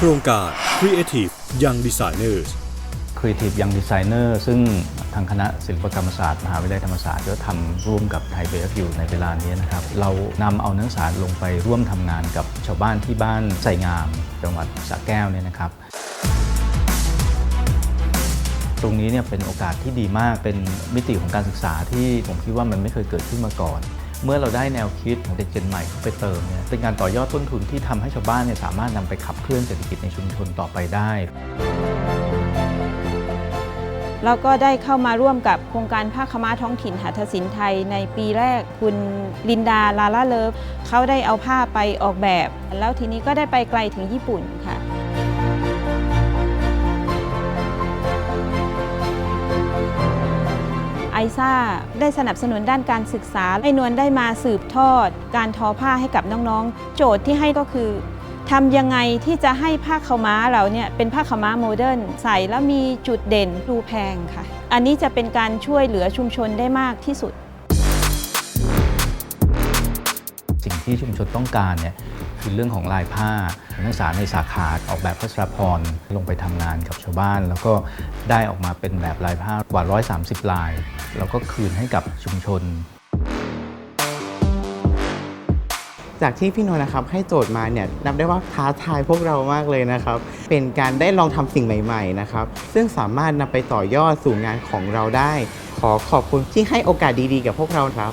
โครงการ Creative Young Designers Creative Young Designer ซึ่งทางคณะศิลปกรรมศาสตร์ มหาวิทยาลัยธรรมศาสตร์ก็ทำร่วมกับไทยเบฟอยู่ในเวลานี้นะครับ เรานำเอานักศึกษาลงไปร่วมทำงานกับชาวบ้านที่บ้านไสงาม จังหวัดสระแก้วเนี่ยนะครับตรงนี้เนี่ยเป็นโอกาสที่ดีมากเป็นมิติของการศึกษาที่ผมคิดว่ามันไม่เคยเกิดขึ้นมาก่อน เมื่อเราได้แนวคิดของเด็กเจนใหม่เข้าไปเติมเนี่ยเป็นการต่อยอดต้นทุนที่ทำให้ชาวบ้านเนี่ยสามารถนำไปขับเคลื่อนเศรษฐกิจในชุมชนต่อไปได้แล้วก็ได้เข้ามาร่วมกับโครงการภาคขม้าท้องถิ่นหัตถศิลป์ไทย ในปีแรกคุณลินดาลาล่าเลิฟเขาได้เอาผ้าไปออกแบบ แล้วทีนี้ก็ได้ไปไกลถึงญี่ปุ่นค่ะ ไอซ่าได้สนับสนุนด้านการศึกษาไอนวลได้มาสืบทอด การทอผ้าให้กับน้องๆ โจทย์ที่ให้ก็คือทำยังไงที่จะให้ผ้าขาวม้าเราเนี่ยเป็นผ้าขาวม้าโมเดิร์นใส่แล้วมีจุดเด่นดูแพงค่ะ อันนี้จะเป็นการช่วยเหลือชุมชนได้มากที่สุด สิ่งที่ชุมชนต้องการเนี่ยคือเรื่องของลายผ้านักศึกษาในสาขาออกแบบพัชรพรลงไปทำงานกับชาวบ้าน แล้วก็ได้ออกมาเป็นแบบลายผ้ากว่า 130 ลาย แล้วก็คืนให้กับชุมชนจากที่พี่นนท์นะครับให้โจทย์มาเนี่ยนับได้ว่าท้าทายพวกเรามากเลยนะครับ เป็นการได้ลองทำสิ่งใหม่ๆนะครับ ซึ่งสามารถนำไปต่อยอดสู่งานของเราได้ ขอขอบคุณที่ให้โอกาสดีๆ กับพวกเราครับ